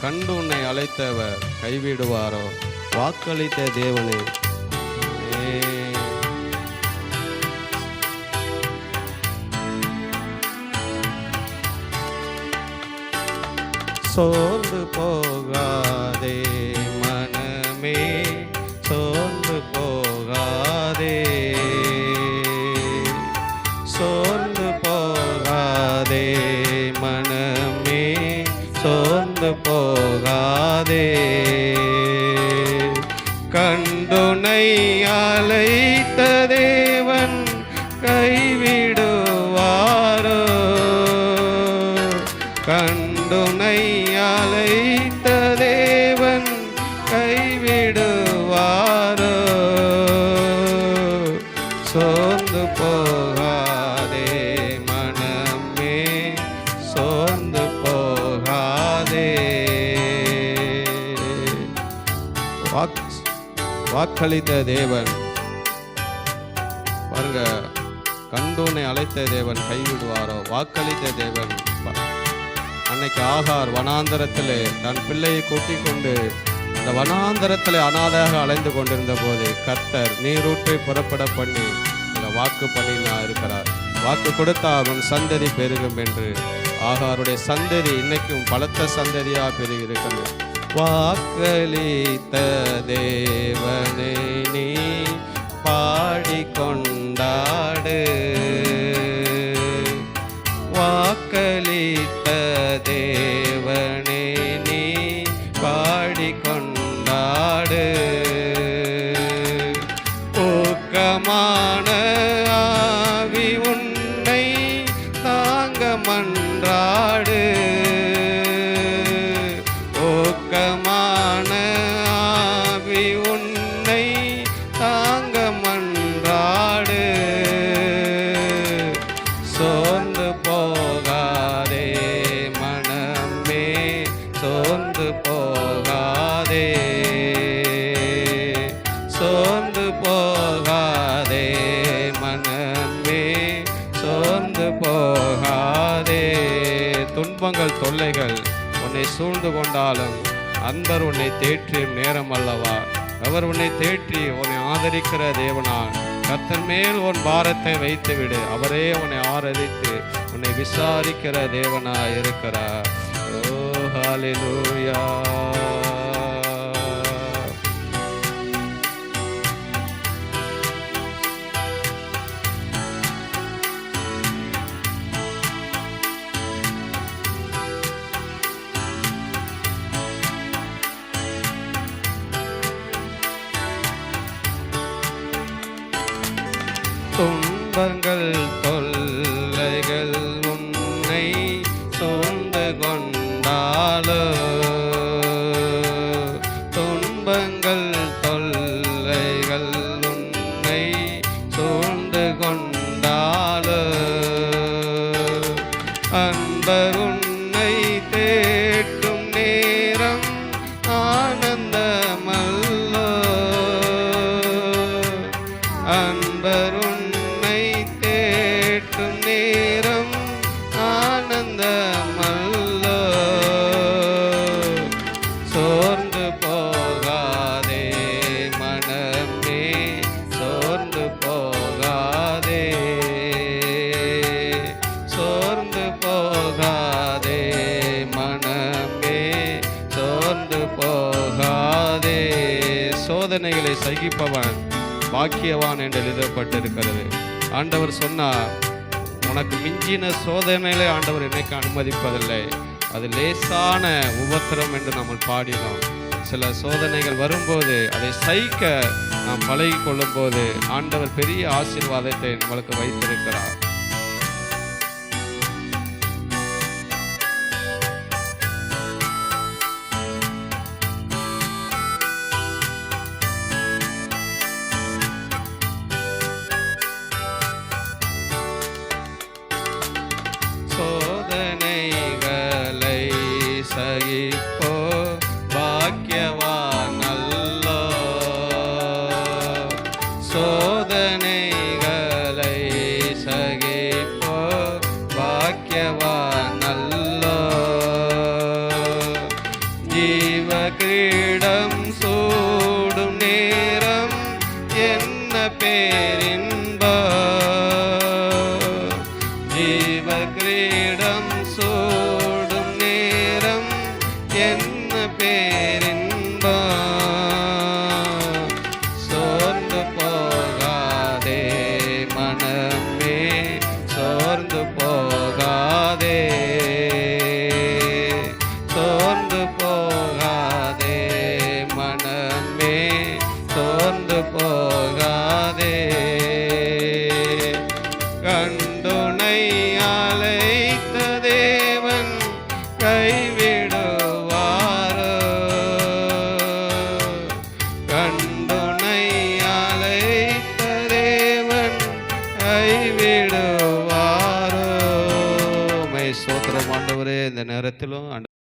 கண்டு உன்னை அழைத்தவர் கைவிடுவாரோ? வாக்களித்த தேவனே. சோர்ந்து போகாதே. கண்டுனை அழைத்த தேவன் கைவிடுவாரோ? கண்டுனை அழைத்த தேவன் கைவிடு வாக்களித்த தேவன். பாருங்க கண்டோனை அழைத்த தேவன் கைவிடுவாரோ? வாக்களித்த தேவன் அன்னைக்கு ஆகார் வனாந்தரத்திலே தன் பிள்ளையை கூட்டிக் கொண்டு அந்த வனாந்தரத்திலே அனாதையாக அலைந்து கொண்டிருந்த போது கர்த்தர் நீரூற்றை புறப்பட பண்ணி அந்த வாக்கு பண்ணினா இருக்கிறார். வாக்கு கொடுத்தா அவன் சந்ததி பெருகும் என்று ஆகாருடைய சந்ததி இன்னைக்கும் பலத்த சந்ததியாக பெருகி இருக்கிறது. வாக்களித்த தேவனை நீ பாடிக்கொண்டாடு. வாக்களித்த தேவனே நீ பாடிக்கொண்டாடு. ஊக்கமான சோர்ந்து போகாதே. சோர்ந்து போகாதே மனமே. சோர்ந்து போகாதே. துன்பங்கள் தொல்லைகள் உன்னை சூழ்ந்து கொண்டாலும் அன்பர் உன்னை தேற்றியும் நேரம் அல்லவா? அவர் உன்னை தேற்றி உன்னை ஆதரிக்கிற தேவனா கத்தன் மேல் உன் பாரத்தை வைத்துவிடு. அவரே உன்னை ஆரதித்து உன்னை விசாரிக்கிற தேவனா இருக்கிறார் ஓ ஹalleluya துன்பங்கள் சூழ்ந்து சகிப்பவன் பாக்கியவான் என்று எழுதப்பட்டிருக்கிறது. ஆண்டவர் சொன்னார் உனக்கு மிஞ்சின சோதனையிலே ஆண்டவர் என்னைக்கு அனுமதிப்பதில்லை. அது லேசான உபத்திரம் என்று நம்ம பாடினோம். சில சோதனைகள் வரும்போது அதை சகிக்க நாம் பழகி கொள்ளும்போது ஆண்டவர் பெரிய ஆசீர்வாதத்தை நம்மளுக்கு வைத்திருக்கிறார். சோதனைகளை சகிப்போ பாக்கியவா நல்லோ சோதனைகளை சகிப்போ பாக்கியவா நல்லோ ஜீவ கிரீடம் சூடும் நேரம் என்ன பேரின் என்ன பேர் ஆண்டவரே இந்த நேரத்திலும் ஆண்டவரே,